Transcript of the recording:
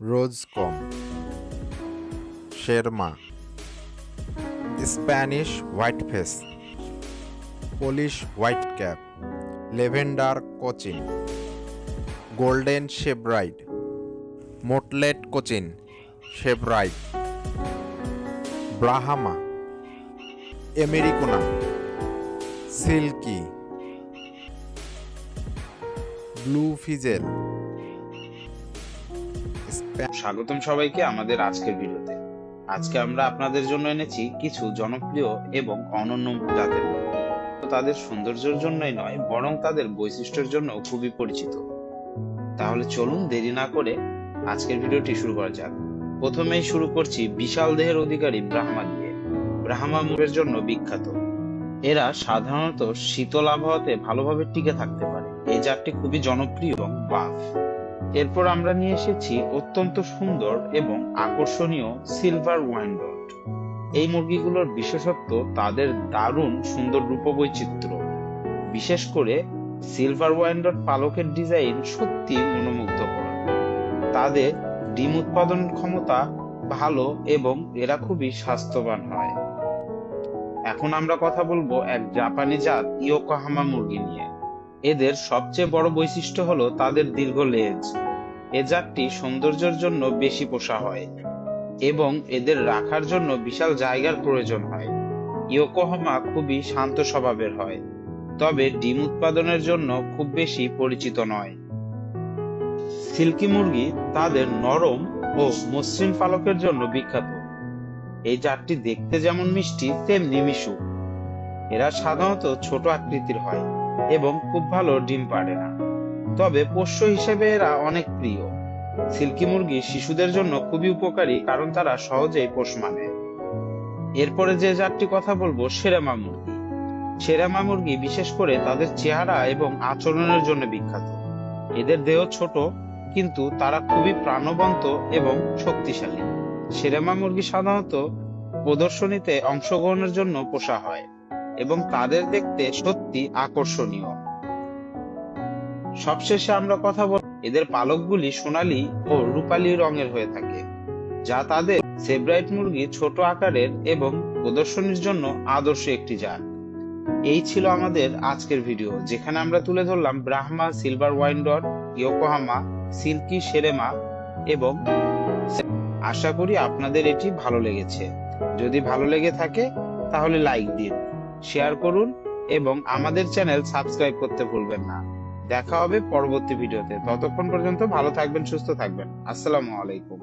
Rose comb. Serama, Spanish white face, Polish white cap, lavender Cochin, golden Sebright, mottled Cochin, Sebright, Brahma, Ameraucana, silkie, blue frizzle স্বাগতম সবাইকে আমাদের আজকের ভিডিওতে। আজকে আমরা আপনাদের জন্য এনেছি কিছু জনপ্রিয় এবং অনন্য জাতের। তাদের সৌন্দর্যের জন্যই নয়, বরং তাদের বৈশিষ্ট্যের জন্য খুবই পরিচিত। তাহলে চলুন দেরি না করে আজকের ভিডিওটি শুরু করা যাক। প্রথমেই শুরু করছি বিশাল দেহের অধিকারী ব্রাহ্মা দিয়ে ব্রাহ্মা মুখের জন্য বিখ্যাত। এরা সাধারণত শীতল আবহাওয়াতে ভালোভাবে টিকে থাকতে পারে। এই জাতটি খুবই জনপ্রিয় এবং বাফ এরপর আমরা নিয়ে এসেছি অত্যন্ত সুন্দর এবং আকর্ষণীয় সিলভার ওয়াইনডট এই মুরগিগুলোর বিশেষত্ব তাদের দারুণ সুন্দর রূপবৈচিত্র্য। বিশেষ করে সিলভার ওয়াইনডট পালকের ডিজাইন সত্যি মনোমুগ্ধকর। তাদের ডিম উৎপাদন ক্ষমতা ভালো এবং এরা খুবই স্বাস্থ্যবান হয়। এখন আমরা কথা বলব এক জাপানি জাত ইয়োকোহামা মুরগি নিয়ে। এদের সবচেয়ে বড় বৈশিষ্ট্য হলো তাদের দীর্ঘ লেজ। এ জাতটি সৌন্দর্যের জন্য বেশি পোষা হয় এবং এদের রাখার জন্য বিশাল জায়গার প্রয়োজন হয়। ইয়োকোহামা খুবই শান্ত স্বভাবের হয়, তবে ডিম উৎপাদনের জন্য খুব বেশি পরিচিত নয়। সিল্কি মুরগি তাদের নরম ও মসৃণ পালকের জন্য বিখ্যাত। এই জাতটি দেখতে যেমন মিষ্টি, তেমনি মিশুক। এরা সাধারণত ছোট আকৃতির হয়। এবং খুব ভালো ডিম পাড়ে না। তবে পোষ্য হিসেবে এরা অনেক প্রিয়। সিল্কি মুরগি শিশুদের জন্য খুবই উপকারী, কারণ তারা সহজেই পোষ মানে। এরপরে যে জাতটি কথা বলব, সেরেমা মুরগি। সেরেমা মুরগি বিশেষ করে তাদের চেহারা এবং আচরণের জন্য বিখ্যাত। এদের দেহ ছোট, কিন্তু তারা খুবই প্রাণবন্ত এবং শক্তিশালী। সেরেমা মুরগি সাধারণত প্রদর্শনীতে অংশগ্রহণের জন্য পোষা হয়। এবং তাদের দেখতে সত্যি আকর্ষণীয়। সবশেষে আমরা কথা বল এদের পালকগুলি সোনালী ও রূপালী রঙের হয়ে থাকে, যা তাদের সেব্রাইট মুরগি ছোট আকারের এবং প্রদর্শনীর জন্য আদর্শ একটি জাত। এই ছিল আমাদের আজকের ভিডিও, যেখানে আমরা তুলে ধরলাম Brahma, silver Wyandotte Yokohama, silkie Serama এবং আশা করি আপনাদের এটি ভালো লেগেছে। যদি ভালো লেগে থাকে, তাহলে লাইক দিন। শেয়ার করুন এবং আমাদের চ্যানেল সাবস্ক্রাইব করতে ভুলবেন না। দেখা হবে পরবর্তী ভিডিওতে। ততক্ষণ পর্যন্ত ভালো থাকবেন, সুস্থ থাকবেন। আসসালামু আলাইকুম।